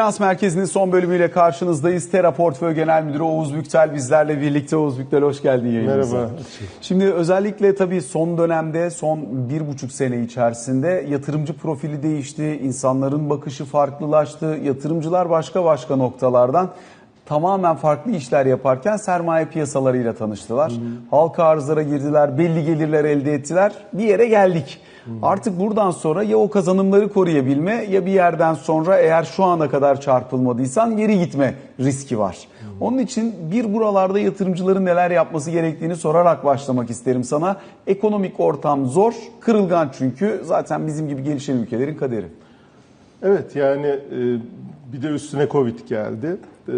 Finans Merkezi'nin son bölümüyle karşınızdayız. Tera Portföy Genel Müdürü Oğuz Büktel bizlerle birlikte. Oğuz Büktel hoş geldin yayınımıza. Merhaba. Şimdi özellikle tabii son dönemde, son bir buçuk sene içerisinde yatırımcı profili değişti. insanların bakışı farklılaştı. Yatırımcılar başka başka noktalardan tamamen farklı işler yaparken sermaye piyasalarıyla tanıştılar. Halka arzlara girdiler, belli gelirler elde ettiler. Bir yere geldik. Artık buradan sonra ya o kazanımları koruyabilme ya bir yerden sonra eğer şu ana kadar çarpılmadıysan geri gitme riski var. Onun için bir buralarda yatırımcıların neler yapması gerektiğini sorarak başlamak isterim sana. Ekonomik ortam zor, kırılgan çünkü zaten bizim gibi gelişen ülkelerin kaderi. Evet yani e, bir de üstüne Covid geldi. E,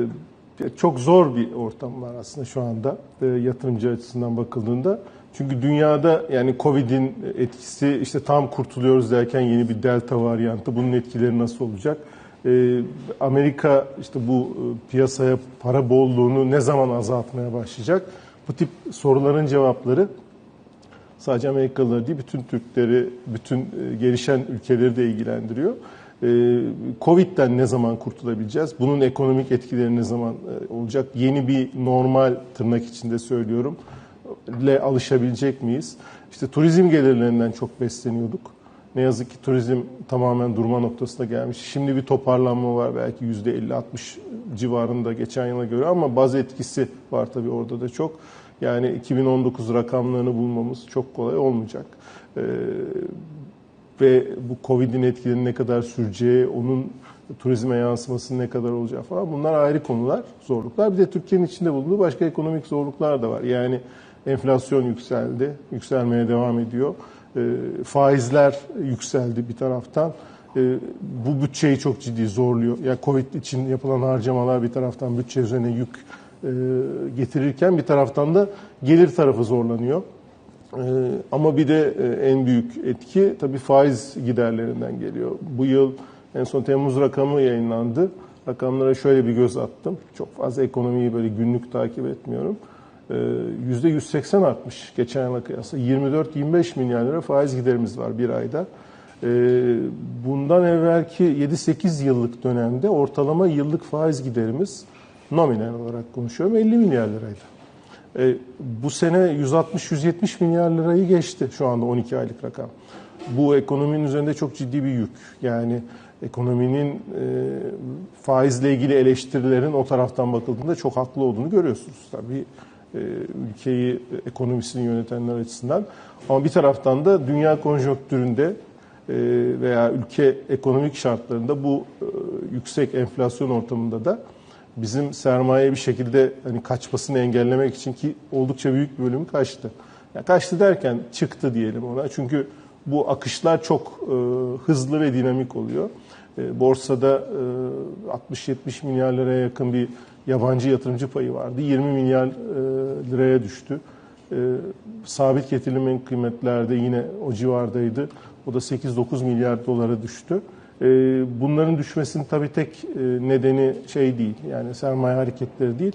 Çok zor bir ortam var aslında şu anda e, yatırımcı açısından bakıldığında. Çünkü dünyada yani Covid'in etkisi işte tam kurtuluyoruz derken yeni bir delta varyantı. Bunun etkileri nasıl olacak? E, Amerika işte bu e, piyasaya para bolluğunu ne zaman azaltmaya başlayacak? Bu tip soruların cevapları sadece Amerikalıları değil bütün Türkleri, bütün e, gelişen ülkeleri de ilgilendiriyor. E, Covid'den ne zaman kurtulabileceğiz? Bunun ekonomik etkileri ne zaman e, olacak? Yeni bir normal tırnak içinde söylüyorum ile alışabilecek miyiz? İşte turizm gelirlerinden çok besleniyorduk. Ne yazık ki turizm tamamen durma noktasına gelmiş. Şimdi bir toparlanma var belki %50-60 civarında geçen yıla göre ama baz etkisi var tabii orada da çok. Yani 2019 rakamlarını bulmamız çok kolay olmayacak. Ee, ve bu Covid'in etkilerinin ne kadar süreceği, onun turizme yansıması ne kadar olacağı falan bunlar ayrı konular, zorluklar. Bir de Türkiye'nin içinde bulunduğu başka ekonomik zorluklar da var. Yani enflasyon yükseldi, yükselmeye devam ediyor. E, faizler yükseldi bir taraftan. E, bu bütçeyi çok ciddi zorluyor. Yani Covid için yapılan harcamalar bir taraftan bütçe üzerine yük e, getirirken bir taraftan da gelir tarafı zorlanıyor. Ee, ama bir de e, en büyük etki tabii faiz giderlerinden geliyor. Bu yıl en son Temmuz rakamı yayınlandı. Rakamlara şöyle bir göz attım. Çok fazla ekonomiyi böyle günlük takip etmiyorum. Ee, %180 artmış geçen yıla kıyasla. 24-25 milyar lira faiz giderimiz var bir ayda. Ee, bundan evvelki 7-8 yıllık dönemde ortalama yıllık faiz giderimiz nominal olarak konuşuyorum 50 milyar liraydı. E, bu sene 160-170 milyar lirayı geçti şu anda 12 aylık rakam. Bu ekonominin üzerinde çok ciddi bir yük. Yani ekonominin e, faizle ilgili eleştirilerin o taraftan bakıldığında çok haklı olduğunu görüyorsunuz. Tabii ülkeyi, ekonomisini yönetenler açısından. Ama bir taraftan da dünya konjonktüründe e, veya ülke ekonomik şartlarında bu e, yüksek enflasyon ortamında da bizim sermaye bir şekilde hani kaçmasını engellemek için ki oldukça büyük bir bölümü kaçtı. Yani kaçtı derken çıktı diyelim ona. Çünkü bu akışlar çok e, hızlı ve dinamik oluyor. E, borsada e, 60-70 milyar liraya yakın bir yabancı yatırımcı payı vardı. 20 milyar e, liraya düştü. E, sabit getirilen kıymetlerde yine o civardaydı. O da 8-9 milyar dolara düştü. Ee, bunların düşmesinin tabii tek e, nedeni şey değil, yani sermaye hareketleri değil.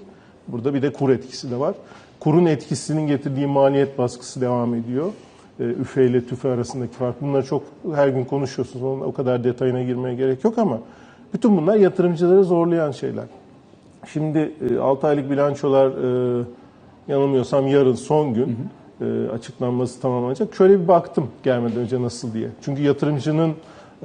Burada bir de kur etkisi de var. Kurun etkisinin getirdiği maliyet baskısı devam ediyor. Ee, üfe ile tüfe arasındaki fark. Bunları çok her gün konuşuyorsunuz. Onun o kadar detayına girmeye gerek yok ama bütün bunlar yatırımcıları zorlayan şeyler. Şimdi 6 e, aylık bilançolar e, yanılmıyorsam yarın son gün hı hı. açıklanması tamamlanacak. Şöyle bir baktım gelmeden önce nasıl diye. Çünkü yatırımcının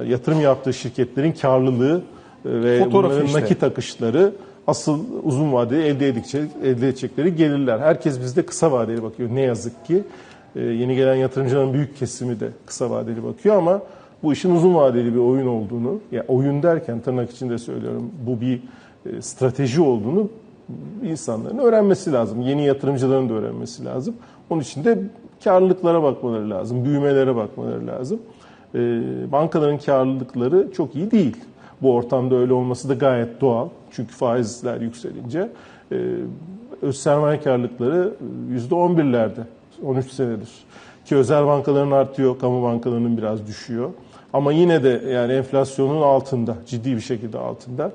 yatırım yaptığı şirketlerin karlılığı e, ve işte. nakit akışları asıl uzun vadeli elde edecekleri, elde edecekleri gelirler. Herkes bizde kısa vadeli bakıyor ne yazık ki. Yeni gelen yatırımcıların büyük kesimi de kısa vadeli bakıyor ama bu işin uzun vadeli bir oyun olduğunu, yani oyun derken tırnak içinde söylüyorum bu bir e, strateji olduğunu insanların öğrenmesi lazım. Yeni yatırımcıların da öğrenmesi lazım. Onun için de karlılıklara bakmaları lazım, büyümelere bakmaları lazım. Ee, bankaların karlılıkları çok iyi değil. Bu ortamda öyle olması da gayet doğal. Çünkü faizler yükselince e, öz sermaye karlılıkları %11'lerde 13 senedir. Ki özel bankaların artıyor, kamu bankalarının biraz düşüyor. Ama yine de yani enflasyonun altında, ciddi bir şekilde altında.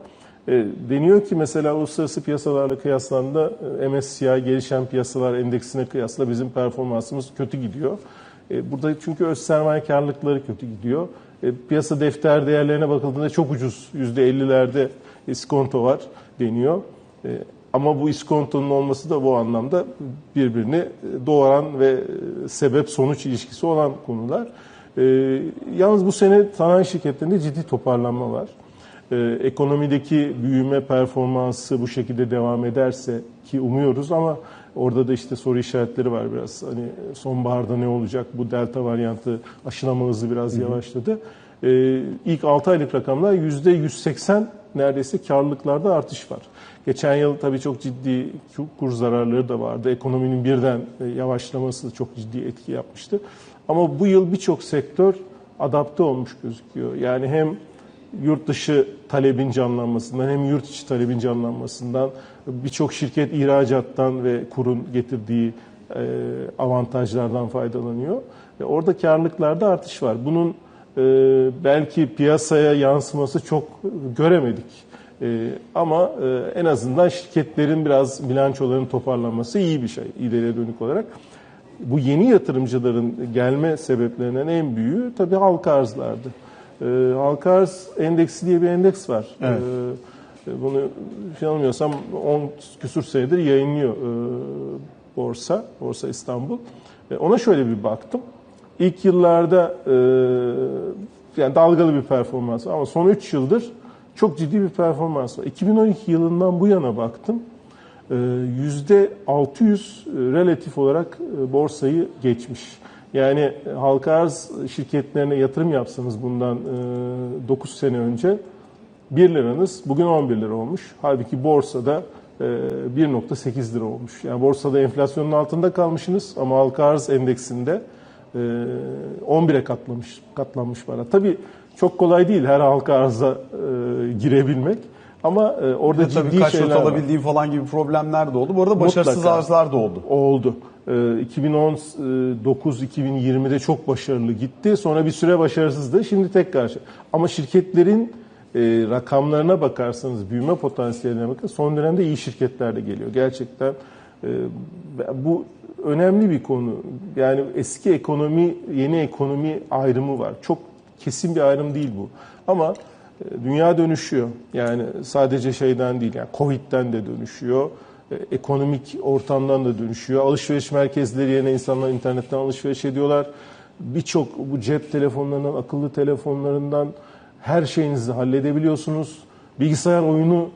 E, deniyor ki mesela uluslararası piyasalarla kıyaslandığında e, MSCI gelişen piyasalar endeksine kıyasla bizim performansımız kötü gidiyor. E, burada çünkü öz sermaye karlılıkları kötü gidiyor. Piyasa defter değerlerine bakıldığında çok ucuz %50'lerde iskonto var deniyor. Ama bu iskontonun olması da bu anlamda birbirini doğuran ve sebep sonuç ilişkisi olan konular. Yalnız bu sene sanayi şirketlerinde ciddi toparlanma var. E, ekonomideki büyüme performansı bu şekilde devam ederse ki umuyoruz ama orada da işte soru işaretleri var biraz. Hani sonbaharda ne olacak? Bu delta varyantı aşılama hızı biraz yavaşladı. E, ilk 6 aylık rakamlar %180 neredeyse karlılıklarda artış var. Geçen yıl tabii çok ciddi kur zararları da vardı. Ekonominin birden e, yavaşlaması çok ciddi etki yapmıştı. Ama bu yıl birçok sektör adapte olmuş gözüküyor. Yani hem yurt dışı talebin canlanmasından hem yurt içi talebin canlanmasından birçok şirket ihracattan ve kurun getirdiği e, avantajlardan faydalanıyor. Ve orada karlılıklarda artış var. Bunun e, belki piyasaya yansıması çok göremedik. E, ama en azından şirketlerin biraz bilançolarının toparlanması iyi bir şey ileriye dönük olarak. Bu yeni yatırımcıların gelme sebeplerinden en büyüğü tabii halka arzlardı. E, halka arz endeksi diye bir endeks var. Evet. E, bunu yanılmıyorsam 10 küsur senedir yayınlıyor e, borsa, Borsa İstanbul. E, ona şöyle bir baktım. İlk yıllarda e, yani dalgalı bir performans ama son 3 yıldır çok ciddi bir performans var. 2012 yılından bu yana baktım. %600 relatif olarak borsayı geçmiş. Yani halka arz şirketlerine yatırım yapsanız bundan 9 sene önce 1 liranız bugün 11 lira olmuş. Halbuki borsada 1.8 lira olmuş. Yani borsada enflasyonun altında kalmışsınız ama halka arz endeksinde 11'e katlamış katlanmış para. Tabii çok kolay değil her halka arza girebilmek. Ama e, orada Tabii ciddi kaç şeyler alabildiği falan gibi problemler de oldu. Bu arada başarısız Mutlaka. arzlar da oldu. oldu. E, 2019-2020'de çok başarılı gitti. Sonra bir süre başarısızdı. Şimdi tekrar. Ama şirketlerin e, rakamlarına bakarsanız, büyüme potansiyeline bakın son dönemde iyi şirketler de geliyor. Gerçekten e, bu önemli bir konu. Yani eski ekonomi, yeni ekonomi ayrımı var. Çok kesin bir ayrım değil bu. Ama e, dünya dönüşüyor. Yani sadece şeyden değil, yani Covid'den de dönüşüyor. E, ekonomik ortamdan da dönüşüyor. Alışveriş merkezleri yerine insanlar internetten alışveriş ediyorlar. Birçok bu cep telefonlarından, akıllı telefonlarından her şeyinizi halledebiliyorsunuz. Bilgisayar oyunu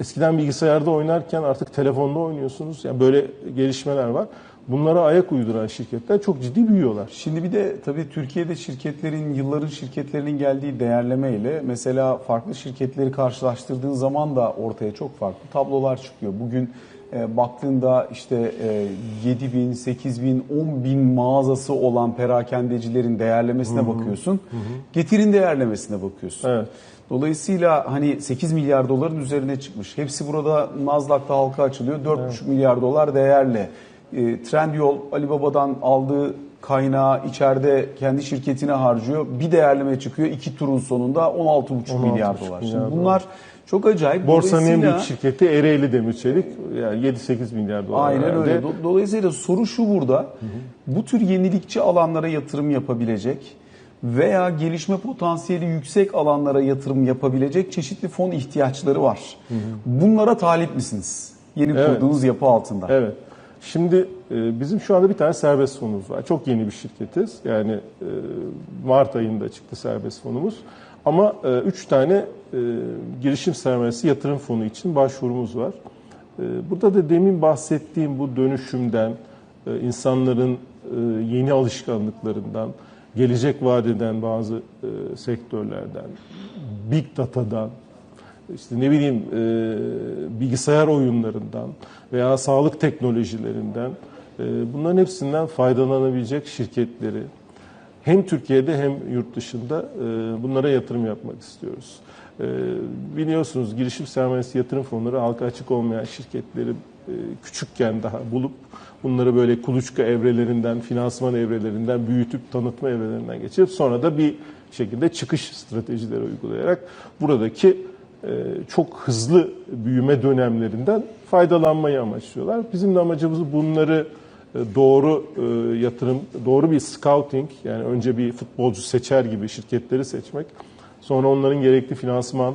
eskiden bilgisayarda oynarken artık telefonda oynuyorsunuz. Yani böyle gelişmeler var. Bunlara ayak uyduran şirketler çok ciddi büyüyorlar. Şimdi bir de tabii Türkiye'de şirketlerin, yılların şirketlerinin geldiği değerleme ile mesela farklı şirketleri karşılaştırdığın zaman da ortaya çok farklı tablolar çıkıyor. Bugün e, baktığında işte e, 7 bin, 8 bin, 10 bin mağazası olan perakendecilerin değerlemesine hı hı. bakıyorsun. Hı hı. Getirin değerlemesine bakıyorsun. Evet. Dolayısıyla hani 8 milyar doların üzerine çıkmış. Hepsi burada Nasdaq'ta halka açılıyor. 4,5 evet. milyar dolar değerle. E, Trendyol Alibaba'dan aldığı kaynağı içeride kendi şirketine harcıyor. Bir değerleme çıkıyor. iki turun sonunda 16,5 milyar dolar. Şimdi bunlar çok acayip. Borsanın en büyük şirketi Ereğli Demirçelik yani 7-8 milyar dolar. Aynen herhalde. öyle. Dolayısıyla soru şu burada. Hı hı. Bu tür yenilikçi alanlara yatırım yapabilecek veya gelişme potansiyeli yüksek alanlara yatırım yapabilecek çeşitli fon ihtiyaçları var. Hı hı. Bunlara talip misiniz? Yeni evet. kurduğunuz yapı altında. Evet. Şimdi e, bizim şu anda bir tane serbest fonumuz var. Çok yeni bir şirketiz. Yani e, Mart ayında çıktı serbest fonumuz. Ama e, üç tane girişim sermayesi yatırım fonu için başvurumuz var. Burada da demin bahsettiğim bu dönüşümden, insanların yeni alışkanlıklarından, gelecek vadeden bazı sektörlerden, big data'dan, işte ne bileyim e, bilgisayar oyunlarından veya sağlık teknolojilerinden e, bunların hepsinden faydalanabilecek şirketleri hem Türkiye'de hem yurt dışında e, bunlara yatırım yapmak istiyoruz. E, biliyorsunuz girişim sermayesi yatırım fonları halka açık olmayan şirketleri e, küçükken daha bulup bunları böyle kuluçka evrelerinden, finansman evrelerinden büyütüp tanıtma evrelerinden geçirip sonra da bir şekilde çıkış stratejileri uygulayarak buradaki çok hızlı büyüme dönemlerinden faydalanmayı amaçlıyorlar. Bizim de amacımız bunları e, doğru e, yatırım, doğru bir scouting yani önce bir futbolcu seçer gibi şirketleri seçmek. Sonra onların gerekli finansman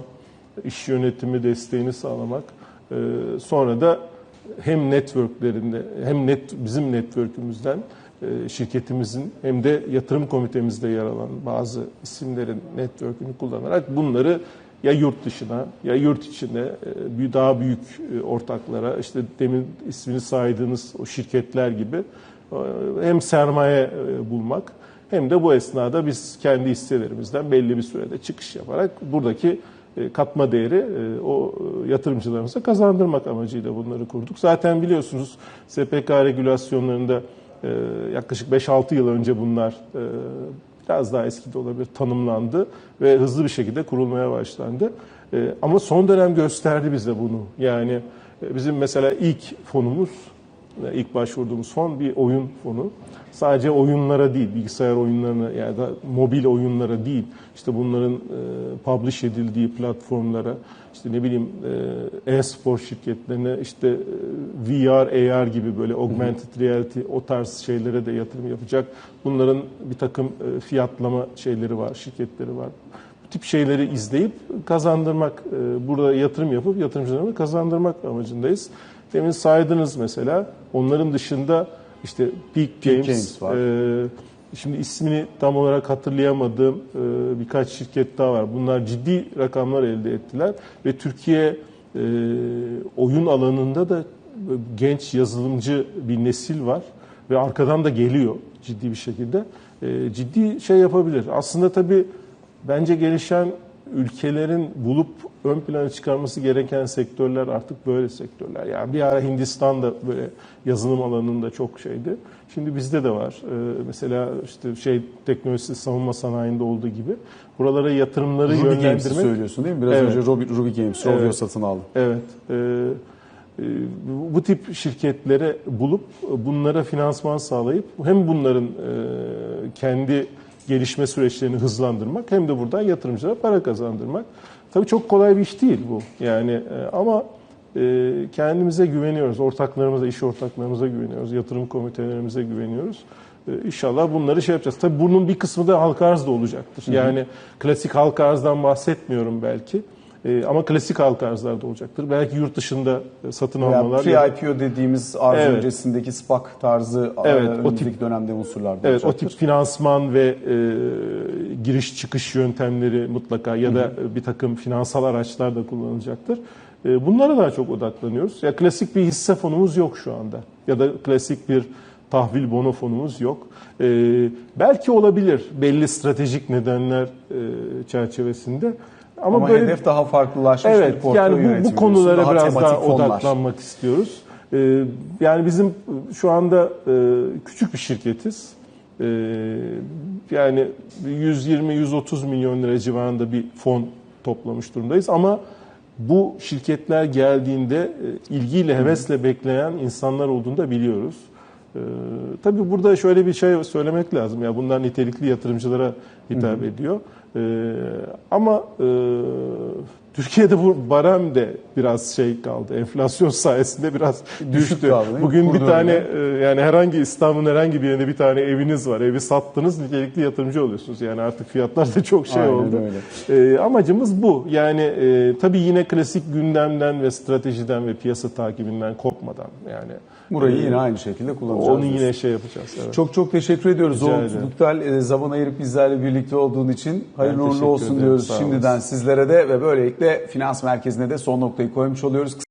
iş yönetimi desteğini sağlamak. E, sonra da hem networklerinde hem net bizim network'ümüzden e, şirketimizin hem de yatırım komitemizde yer alan bazı isimlerin network'ünü kullanarak bunları ya yurt dışına ya yurt içine e, daha büyük e, ortaklara işte demin ismini saydığınız o şirketler gibi e, hem sermaye bulmak hem de bu esnada biz kendi hisselerimizden belli bir sürede çıkış yaparak buradaki katma değeri o yatırımcılarımıza kazandırmak amacıyla bunları kurduk. Zaten biliyorsunuz SPK regülasyonlarında yaklaşık 5-6 yıl önce bunlar biraz daha eski de olabilir tanımlandı ve hızlı bir şekilde kurulmaya başlandı. E, Ama son dönem gösterdi bize bunu. Yani e, bizim mesela ilk fonumuz, ilk başvurduğumuz fon bir oyun fonu. Sadece oyunlara değil, bilgisayar oyunlarına ya da mobil oyunlara değil, işte bunların e, publish edildiği platformlara, işte ne bileyim e, e-spor şirketlerine, işte e, VR, AR gibi böyle augmented reality o tarz şeylere de yatırım yapacak. Bunların bir takım e, fiyatlama şeyleri var, şirketleri var. Bu tip şeyleri izleyip kazandırmak, e, burada yatırım yapıp yatırımcılarını kazandırmak amacındayız. Demin saydınız mesela, onların dışında işte Peak Games, Games var. e, şimdi ismini tam olarak hatırlayamadığım e, birkaç şirket daha var. Bunlar ciddi rakamlar elde ettiler ve Türkiye e, oyun alanında da genç yazılımcı bir nesil var ve arkadan da geliyor ciddi bir şekilde. E, ciddi şey yapabilir. Aslında tabii bence gelişen ülkelerin bulup ön plana çıkarması gereken sektörler artık böyle sektörler. Yani bir ara Hindistan da böyle yazılım alanında çok şeydi. Şimdi bizde de var. Ee, mesela işte şey teknolojisi savunma sanayinde olduğu gibi buralara yatırımları Ruby Games'i yönlendirmek. söylüyorsun değil mi? Biraz Evet. önce Ruby, Ruby Games, Rovio Evet. satın aldı. Evet. Ee, e, bu tip şirketlere bulup bunlara finansman sağlayıp hem bunların e, kendi gelişme süreçlerini hızlandırmak hem de buradan yatırımcılara para kazandırmak. Tabii çok kolay bir iş değil bu. Yani e, ama e, kendimize güveniyoruz, ortaklarımıza, iş ortaklarımıza güveniyoruz, yatırım komitelerimize güveniyoruz. E, İnşallah bunları şey yapacağız. Tabii bunun bir kısmı da halka arzda olacaktır. Yani klasik halka arzdan bahsetmiyorum belki. E, ama klasik halka arzlarda olacaktır. Belki yurt dışında e, satın Veya almalar. ya pre-IPO dediğimiz arz Evet. öncesindeki SPAC tarzı Evet, o tip- dönemde unsurlar da Evet, o olacaktır. tip finansman ve e, giriş çıkış yöntemleri mutlaka ya da bir takım finansal araçlar da kullanılacaktır. E, bunlara daha çok odaklanıyoruz. Ya klasik bir hisse fonumuz yok şu anda ya da klasik bir tahvil bono fonumuz yok. E, belki olabilir belli stratejik nedenler e, çerçevesinde. Ama, Ama böyle hedef daha farklılaşmış bir Evet, portföy yani bu, bu konulara diyorsun. biraz daha fonlar. odaklanmak istiyoruz. Ee, yani bizim şu anda e, küçük bir şirketiz. Ee, yani 120-130 milyon lira civarında bir fon toplamış durumdayız ama bu şirketler geldiğinde e, ilgiyle, hevesle bekleyen insanlar olduğunu da biliyoruz. Ee, tabii burada şöyle bir şey söylemek lazım. Ya bunlar nitelikli yatırımcılara hitap ediyor. Ee, ama e, Türkiye'de bu barem de biraz şey kaldı. Enflasyon sayesinde biraz düştü. kaldı? Bugün bir Kur tane dönemi. e, yani herhangi İstanbul'un herhangi bir yerinde bir tane eviniz var. Evi sattınız nitelikli yatırımcı oluyorsunuz. Yani artık fiyatlar da çok şey Aynen oldu. öyle. E, amacımız bu. Yani e, tabii yine klasik gündemden ve stratejiden ve piyasa takibinden kopmadan yani Burayı e, yine aynı şekilde kullanacağız. onu yine şey yapacağız. Evet. Çok çok teşekkür ediyoruz. Ederim. Lüktel e, zaman ayırıp bizlerle birlikte olduğun için hayırlı uğurlu olsun ederim. diyoruz Sağ şimdiden sizlere de ve böylelikle finans merkezine de son noktayı koymuş oluyoruz.